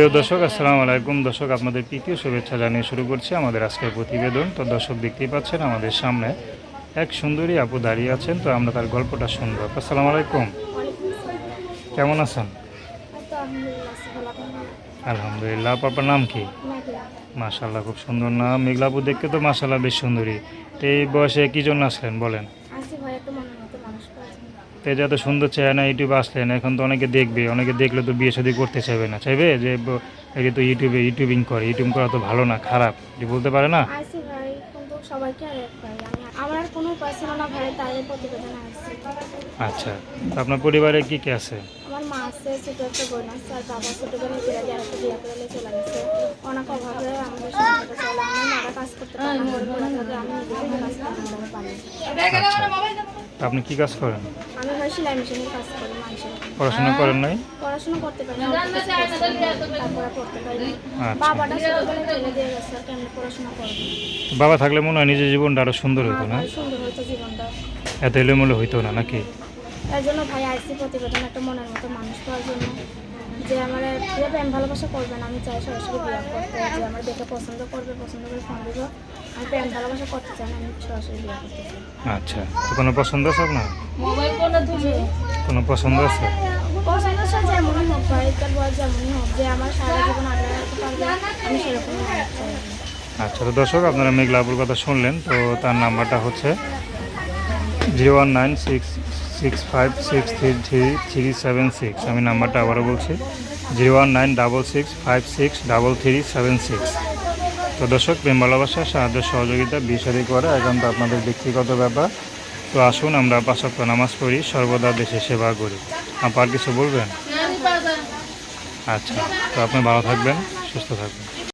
প্রিয় দর্শক আসসালামু আলাইকুম। দর্শক আপনাদের প্রীতীয় শুভেচ্ছা জানিয়ে শুরু করছি আমাদের আজকের প্রতিবেদন। তো দর্শক দেখতেই পাচ্ছেন আমাদের সামনে এক সুন্দরী আপু দাঁড়িয়ে আছেন। তো আমরা তার গল্পটা শুনব। আপু, আসসালামু আলাইকুম। কেমন আছেন? আলহামদুলিল্লাহ আপু, আপনার নাম কি? মাশাল্লাহ খুব সুন্দর নাম। মেঘলাপু দেখতে তো মাশাল্লাহ বেশ সুন্দরী। তো এই বয়সে কি জন্য আসলেন বলেন? এই যে এত সুন্দর চায় না ইউটিউবে আসলেন এখন তো অনেকে দেখবে অনেকে দেখলে তো বিয়ে শাদী করতে চাইবে না চাইবে যে একে তো ইউটিউবে ইউটিউবিং করে ইউটিউব করা তো ভালো না খারাপ যে বলতে পারে না? সবাইকে আমার কোনো উপায় ভাই তাই প্রতিবেদন আসছি আচ্ছা তো আপনার পরিবারে কি কি আছে? আমার মা আছে ছোট একটা বোন আছে আর বাবা ছোটবেলায় বিয়ে করে চলে গেছে অনেক অভাবে আমাদের সংসারটা চলে আমার মারা কাজ করতে পারে না বলে পড়া থাকে আমি নিজে কাজ করতে পারি আচ্ছা তো আপনি কি কাজ করেন? আমি সেলাই মেশিনের কাজ করি পড়াশোনা করেন নাই? পড়াশোনা করতে পারি আচ্ছা। বাবাটা ছোটবেলায় দিয়ে গেছে পড়াশোনা করব? বাবা থাকলে মনে হয় নিজের জীবনটা আরও সুন্দর হতো না? ভাই সুন্দর হতো জীবনটা। এত এলোমেলো হইতো না নাকি? তার জন্য ভাই আইসি প্রতিবেদন একটা মনের মতো মানুষ পাওয়ার জন্য যে আমার যে প্রেম ভালোবাসা করবেন আমি চাই সরাসরি বিয়ে করতে। যে আমার দেখে পছন্দ করবে পছন্দ করে ফোন দিব। আমি প্রেম ভালোবাসা করতে চাই না আমি সরাসরি বিয়ে করতে চাই। আচ্ছা তো কোনো পছন্দ আছে আপনার? যে কোনো পছন্দ আছে? পছন্দ সে যেমনই হোক ভাই তার বয়স যেমনই হোক যে আমার সারা জীবন আগলে রাখতে পারবে আমি সেরকম আচ্ছা তো দর্শক আপনারা মেঘলাপুর কথা শুনলেন তো তার নাম্বারটা হচ্ছে zero one nine six six five six three three three seven six আমি নাম্বারটা আবারও বলছি zero one nine double six five six double three seven six তো দর্শক, প্রেম ভালোবাসা, সাহায্য, সহযোগিতা বিষাদি করে একান্ত আপনাদের ব্যক্তিগত ব্যাপার। তো আসুন, আমরা পাশক্ত নামাজ পড়ি, সর্বদা দেশে সেবা করি। আপনার কিছু বলবেন? আচ্ছা তো আপনি ভালো থাকবেন, সুস্থ থাকবেন।